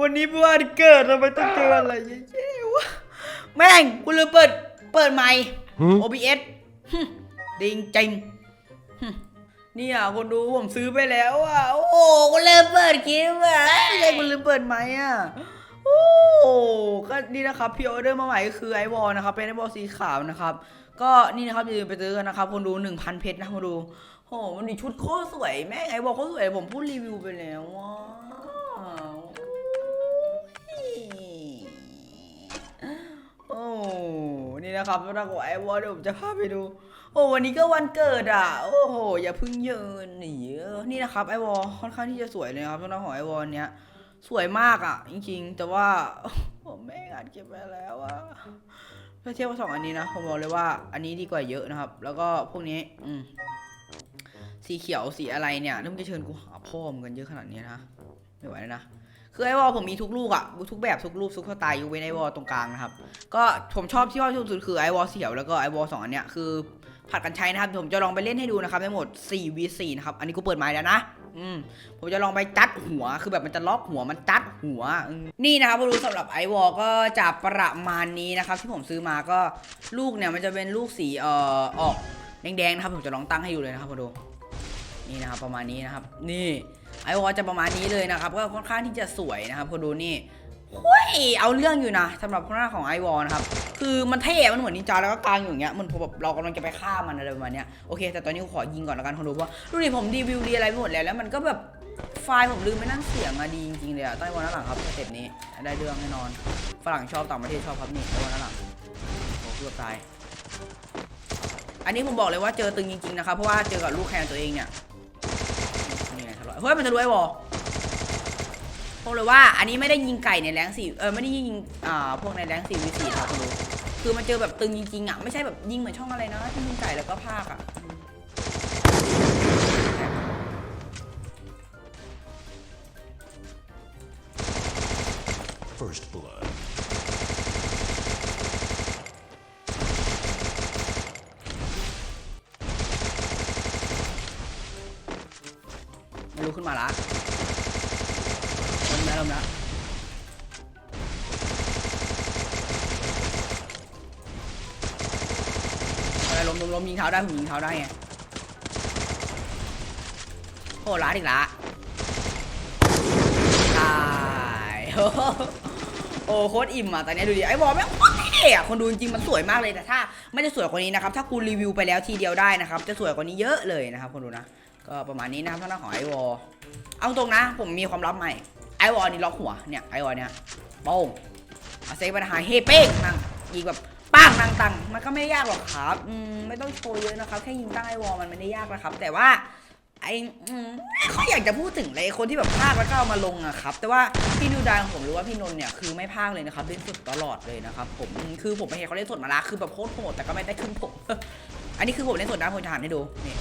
วันนี้เป็นวันเกิดทำไมต้องเจออะไรเย้ๆวะแม่งกูลืมเปิดเปิดไมค์ OBS หึดิงจริงหึเนี่ยคนดูผมซื้อไปแล้วอะโอ้โหกูลืมเปิดคลิปอะไม่ใช่กูลืมเปิดไมค์อะโอ้ก็นี่นะครับพี่ออเดอร์มาใหม่ก็คือไอวอลนะครับเป็นไอวอลสีขาวนะครับ ก็นี่นะครับอย่าลืมไปซื้อกันนะครับคนดู 1,000 เพชรนะคนดูโอ้มันมีชุดโคตรสวยแม่งไอวอลโคตรสวยผมพูดรีวิวไปแล้วว้าว นี่นะครับแล้วของไอวอลเดี๋ยวผมจะพาไปดู โอ้วันนี้ก็วันเกิดอะ โอ้โห อย่าพึ่งเยินหนีเออนี่นะครับไอวอลค่อนข้างที่จะสวยเลยนะครับสำหรับของไอวอลเนี้ย สวยมากอะ จริง ๆ แต่ว่าผมไม่งานเก็บไปแล้วอะถ้าเทียบกับสองอันนี้นะผมบอกเลยว่า อันนี้ดีกว่าเยอะนะครับ แล้วก็พวกนี้ อืมสีเขียวสีอะไรเนี่ยนี่มึงจะเชิญกูหาพ่อมกันเยอะขนาดนี้นะไม่ไหวแล้วนะ คือไอวอลผมมีทุกลูกอะทุกแบบทุกรูปทุกสไตล์ยูเวนไอวอลตรงกลางนะครับ ก็ผมชอบที่ว่าที่สุดคือไอวอลเขียวแล้วก็ไอวอลสองอันเนี้ยคือผัดกันใช้นะครับ ผมจะลองไปเล่นให้ดูนะครับทั้งหมด 4v4 นะครับ อันนี้กูเปิดไม้แล้วนะ อืม ผมจะลองไปจัดหัว คือแบบมันจะล็อกหัว มันจัดหัว นี่นะครับรู้สำหรับไอวอลก็จะประมาณนี้นะครับ ที่ผมซื้อมาก็ลูกเนี่ยมันจะเป็นลูกสีเอ่อออกแดงๆนะครับ ผมจะลองตั้งให้ดูเลยนะครับมาดู นี่นะครับประมาณนี้นะครับ นี่ ไอวอลจะประมาณนี้เลยนะครับก็ค่อนข้างที่จะสวยนะครับพอดูนี่เฮ้ยเอาเรื่องอยู่นะสำหรับข้างหน้าของไอวอลนะครับคือมันเท่ มันเหมือนนินจาแล้วก็กลางอยู่อย่างเงี้ย มันแบบเรากำลังจะไปฆ่ามันอะไรประมาณเนี้ย โอเค แต่ตอนนี้ขอยิงก่อนแล้วกันคนดูเพราะว่าดูดิผมรีวิวดีอะไรไปหมดแล้ว แล้วมันก็แบบไฟล์ผมลืมไปนั่งเสียงอะดีจริงๆเลยอะใต้วอลหน้าหลังครับสเต็ปนี้ ได้เรื่องแน่นอน ฝรั่งชอบต่างประเทศชอบครับนี่ใต้วอลหน้าหลังโอ้เกือบตาย อันนี้ผมบอกเลยว่าเจอตึงจริงๆนะครับ เพราะว่าเจอกับลูกแคนตัวเองเนี่ย เฮ้ยมันทะลุไอ้วอลบอกเลยว่าอันนี้ไม่ได้ยิงไก่ในแรงสี่เออไม่ได้ยิงอ่าพวกในแรงสี่วิสี่ครับคุณดูคือมันเจอแบบตึงจริงๆอะไม่ใช่แบบยิงเหมือนช่องอะไรนะที่ยิงไก่แล้วก็พากอะ First blood. ไม่รู้ขึ้นมาละเริ่มแล้วเริ่มแล้วอะไรล้มล้มล้มยิงเท้าได้ผมยิงเท้าได้ไงโอ้ล้าอีกละตายโอ้โคตรอิ่มอะตอนนี้ดูดิไอ้บอลแม่งโคตรเท่อะคนดูจริงมันสวยมากเลยแต่ถ้าไม่ได้สวยกว่านี้นะครับถ้าคุณรีวิวไปแล้วทีเดียวได้นะครับจะสวยกว่านี้เยอะเลยนะครับคนดูนะ ก็ประมาณนี้นะครับทางด้านของไอวอลเอาตรงนะ ผมมีความลับใหม่ไอวอลนี่ล็อกหัวเนี่ยไอวอลเนี่ยโป้งอาเซปัญหาเฮเป้งนั่งยิงแบบป้างนั่งตังมันก็ไม่ยากหรอกครับอืมไม่ต้องโชว์เยอะนะครับแค่ยิงตั้งไอวอลมันไม่ได้ยากนะครับ แต่ว่าไออืมไม่ค่อยากจะพูดถึงเลยคนที่แบบพากแล้วก็เอามาลงอะครับ แต่ว่าพี่นิวดานของผมหรือว่าพี่นนท์เนี่ยคือไม่พากเลยนะครับเล่นสดตลอดเลยนะครับผมอืมคือผมไปเห็นเขาเล่นสดมาละคือแบบโคตรโหดแต่ก็ไม่ได้ขึ้นผม อันนี้คือผมเล่นสดนะผมจะหันให้ดูนี่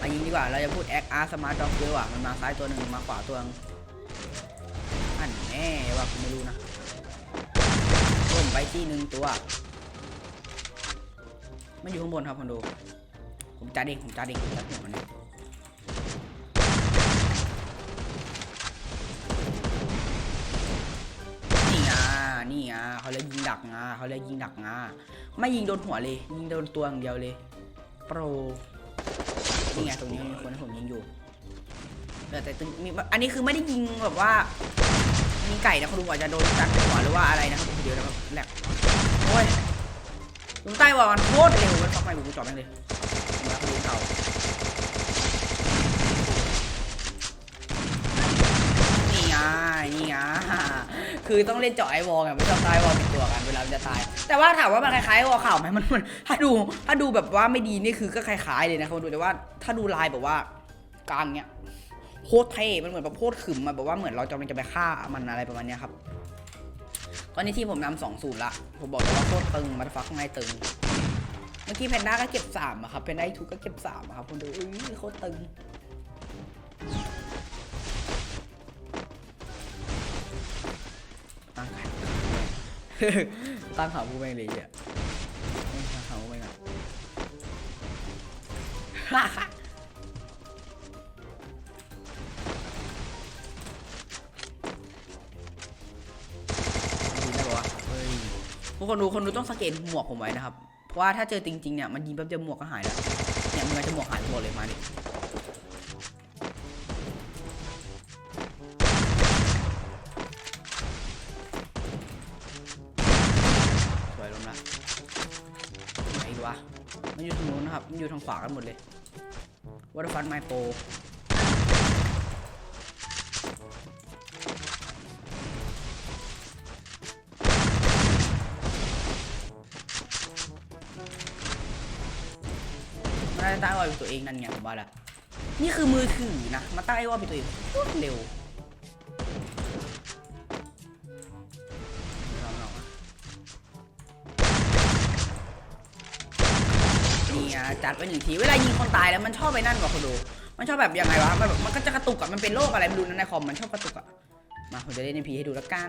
มายิงดีกว่า เราจะพูดแอคอาร์สมาร์ทด็อกเยอะว่ะมันมาซ้ายตัวหนึ่งมาขวาตัวนึงอันแน่ว่าคุณไม่รู้นะต้มไปที่หนึ่งตัว มันอยู่ข้างบนครับคนดูผมจัดเองผมจัดเองจัดหัวมันเองนี่อะนี่อะเขาเลยยิงดักงาเขาเลยยิงดักงา ไม่ยิงโดนหัวเลย ยิงโดนตัวอย่างเดียวเลย โปรนี่ไงตรงนี้มีคนให้ผมยิงอยู่แต่แต่ตึงมีอันนี้คือไม่ได้ยิงแบบว่ายิงไก่นะคุณดูอาจจะโดนจัดหัวหรือว่าอะไรนะครับเดี๋ยวนะครับแหลกโอ้ยลุงใต้ว่ามันโคตรเร็วมันทำไมผมจอดแม่งเลยมาคุณลุงเขา นี่ไงนี่ไงคือต้องเล่นเจาะไอวอลไงไม่ชอบใต้วอลเป็นตัวกันเวลามันจะตาย แต่ว่าถามว่ามันคล้ายๆวอลข่าวไหมมันมันถ้าดูถ้าดูแบบว่าไม่ดีนี่คือก็คล้ายๆเลยนะคุณดูแต่ว่าถ้าดูลายแบบว่ากลางเนี้ยโคตรเท่ มันเหมือนแบบโคตรขึมอะแบบว่าเหมือนเรากำลังจะไปฆ่ามันอะไรประมาณเนี้ยครับ ตอนนี้ที่ผมนำสองศูนย์ละ ผมบอกเลยว่าโคตรตึงมาฟักไงตึง เมื่อกี้แพนด้าก็เก็บสามอะครับ แพนด้าทูก็เก็บสามอะครับคุณดูอุ้ยโคตรตึง ตั้งขาบูแมงเลยอะตามหาบูแมงอะยิงได้ปะวะเฮ้ยพวกคนดูคนดูต้องสังเกตหมวกผมไว้นะครับ เพราะว่าถ้าเจอจริงๆเนี่ยมันยิงแป๊บเดียวหมวกก็หายแล้ว เนี่ยมันจะหมวกหายหมดเลยมาดิ มันอยู่ทางขวากันหมดเลยวัตฟันไมโปมันน่าตั้งไว้เป็นตัวเองนั่นไงผมว่าแหละนี่คือมือถือนะมาตั้งไอว่าเป็นตัวเองเร็ว จัดไปหนึ่งที เวลายิงคนตายแล้วมันชอบไปนั่นกว่าคนดู มันชอบแบบยังไงวะ มันแบบมันก็จะกระตุกอะมันเป็นโรคอะไรไม่รู้นะในคอม มันชอบกระตุกอะมาผมจะเล่นในพีให้ดูละกัน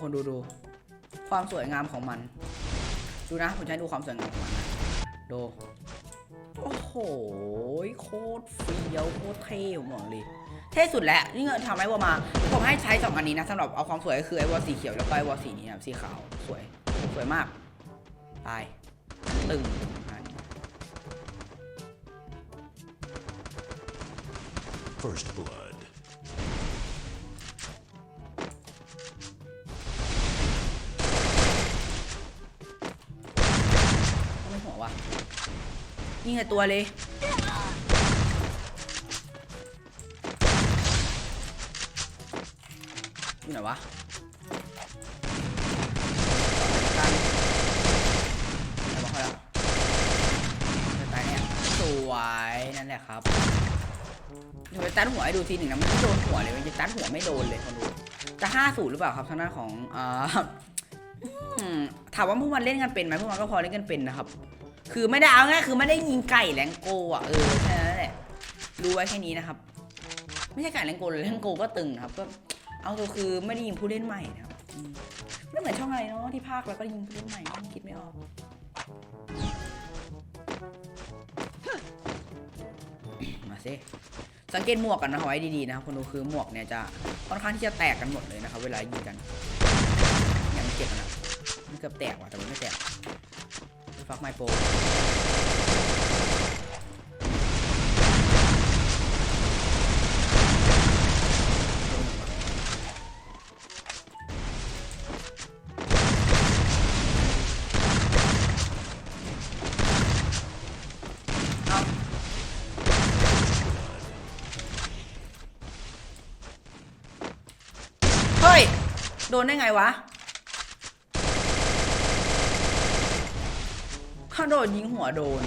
คนดูดู ความสวยงามของมัน ดูนะ ผมจะให้ดูความสวยงามของมันนะดู โอ้โห โคตรเฟี้ยวโคตรเท่ผมบอกเลยเท่สุดแล้ว นี่เงินทำไอ้วอมา ผมให้ใช้สองอันนี้นะสำหรับเอาความสวยก็คือไอ้วอสีเขียวแล้วก็ไอ้วอสีนี้นะสีขาว สวย สวยมาก ตาย ตึงอ First blood. นี่ไงตัวเลยอยู่ไหนวะกันไหนบอกเขาแล้วจะตายเนี่ยสวยนั่นแหละครับเดี๋ยวไปตัดหัวให้ดูทีหนึ่งนะมันไม่โดนหัวเลยมันจะตัดหัวไม่โดนเลยคนดูจะห้าสูตรหรือเปล่าครับทางด้านของอ่าอืมถามว่าพวกมันเล่นกันเป็นไหมพวกมันก็พอเล่นกันเป็นนะครับ คือไม่ได้เอาง่ายคือไม่ได้ยิงไก่แรงโกอะเออแค่นั้นแหละรู้ไว้แค่นี้นะครับ ไม่ใช่ไก่แรงโกเลยแรงโกก็ตึงนะครับก็เอาตัวคือไม่ได้ยิงผู้เล่นใหม่นะครับไม่เหมือนช่องอะไรเนาะที่ภาคแล้วก็ยิงผู้เล่นใหม่คิดไม่ออกมาสิสังเกตหมวกกันนะเอาไว้ดีๆนะครับคนดูคือหมวกเนี่ยจะค่อนข้างที่จะแตกกันหมดเลยนะครับ เวลายิงกันอย่างเจ็บอะนะมันเกือบแตกว่ะแต่มันไม่แตก ฟักไมโปรเอาเฮ้ยโดนได้ไงวะ ถ้าโดนยิงหัวโดน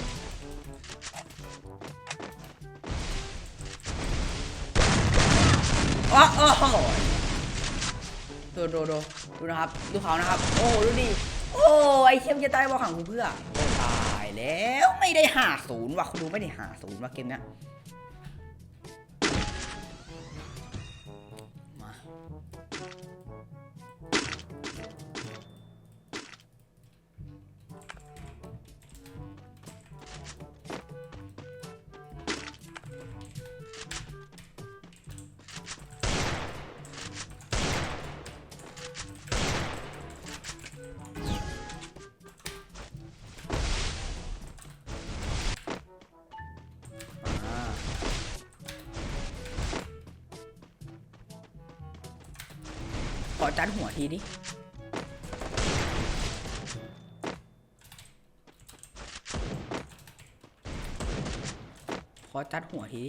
อ๋อโอ้โหดูดูดูดูนะครับ ดูเขานะครับ โอ้โหดูดิ โอ้ไอเข้มจะตายบอขังกูเพื่อ ตายแล้วไม่ได้หาศูนย์ว่ะคุณดูไม่ได้หาศูนย์ว่ะเกมเนี้ย จัดหัวทีดิขอจัดหัวที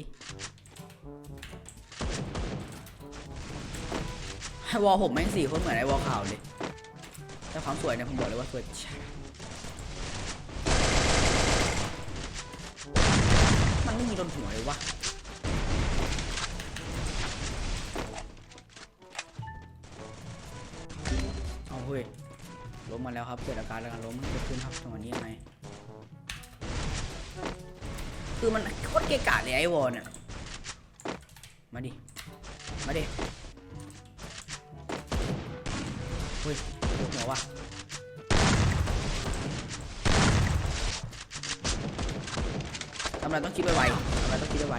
ไอวอลผมแม่งสี่คนเหมือนไอวอลขาวเลย แต่ความสวยเนี่ยผมบอกเลยว่าสวยมันไม่มีโดนหัวเลยวะ ฮ้ยล้มมาแล้วครับเกิดอาการการล้มเกิดขึ้นครับจังหวะนี้ยังไงคือมันโคตรเกะกะเลยไอ้วอลเนี่ยมาดิ มาดิเฮ้ยหัวว่ะทำอะไรต้องคิดไวๆทำอะไรต้องคิดไว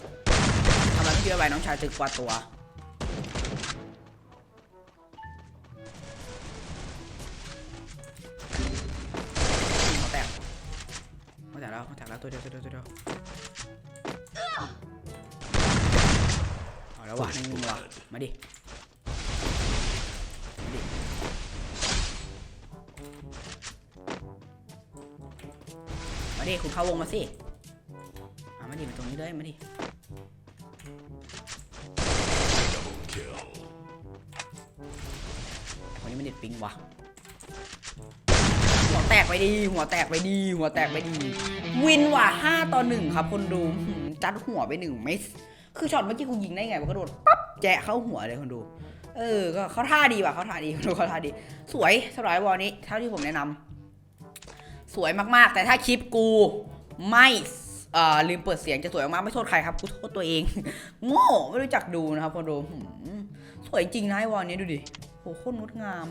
ๆทำอะไรต้องคิดไวๆน้องชายตึกกว่าตัว แตกแล้วหัวแตกแล้วตัวเดียวตัวเดียวตัวเดียวเอาแล้วว่ะนิ่งๆว่ะมาดิมาดิมาดิคุณเข้าวงมาสิเอามาดิมาตรงนี้เลยมาดิวันนี้มันเด็ดปิงว่ะหัว แตกไปดี หัวแตกไปดี หัวแตกไปดี วินว่ะห้าต่อหนึ่งครับ คนดูจัดหัวไปหนึ่งไม่คือช็อตเมื่อกี้กูยิงได้ไงวะกระโดดปั๊บแจะเข้าหัวเลยคนดู เออ ก็เขาท่าดีว่ะเขาท่าดีคนดูเขาท่าดี สวยสำหรับไอ้วอลนี้เท่าที่ผมแนะนำสวยมากๆ แต่ถ้าคลิปกูไม่เอ่อลืมเปิดเสียงจะสวยมากไม่โทษใครครับกูโทษตัวเอง โง่ไม่รู้จักดูนะครับคนดูสวยจริงนะไอวอลนี้ดูดิโหโคตรงดงาม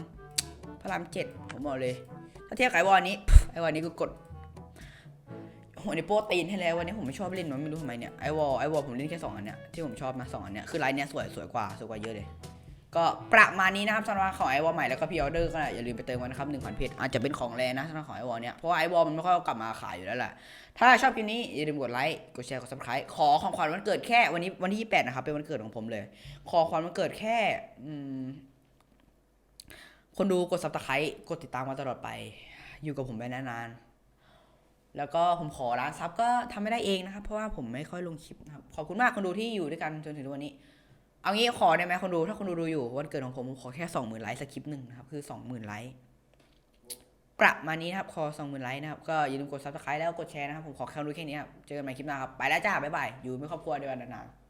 พระรามเจ็ดผมบอกเลย ถ้าเทียบกับไอวอลนี้ไอ้วอลนี้กูกดโหในโปรตีนให้แล้ววันนี้ผมไม่ชอบเล่นมันไม่รู้ทำไมเนี่ยไอวอลไอวอลผมเล่นแค่สองอันเนี่ยที่ผมชอบนะสองอันเนี่ยคือไลน์เนี้ยสวยสวยกว่าสวยกว่าเยอะเลย ก็ประมาณนี้นะครับสำหรับของไอวอลใหม่แล้วก็พีออเดอร์ก็อย่าลืมไปเติมกันนะครับหนึ่งพันเพจอาจจะเป็นของแรงนะสำหรับของไอวอลเนี่ยเพราะว่าไอวอลมันไม่ค่อยกลับมาขายอยู่แล้วแหละถ้าชอบคลิปนี้อย่าลืมกดไลค์กดแชร์กดซับสไครต์ขอของขวัญวันเกิดแค่วันนี้วันที่ 28 นะครับเป็นวันเกิดของผมเลย ขอของขวัญวันเกิดแค่อืม คนดูกดซับสไครต์กดติดตามมาตลอดไป อยู่กับผมไปนานๆแล้วก็ผมขอร้านซับก็ทำไม่ได้เองนะครับ เพราะว่าผมไม่ค่อยลงคลิปนะครับ ขอบคุณมากคนดูที่อยู่ด้วยกันจนถึงวันนี้ เอางี้ขอได้ไหมคนดูถ้าคนดูดูอยู่วันเกิดของผมผมขอแค่สองหมื่นไลค์สคริปหนึ่งนะครับคือสองหมื่นไลค์ประมาณนี้นะครับ ขอสองหมื่นไลค์นะครับก็อย่าลืมกดซับสไครต์แล้วกดแชร์นะครับผมขอแค่ดูแค่นี้ครับเจอกันใหม่คลิปหน้าครับไปแล้วจ้าบ๊ายบายอยู่ไม่ครอบครัวเดียวกันนานๆ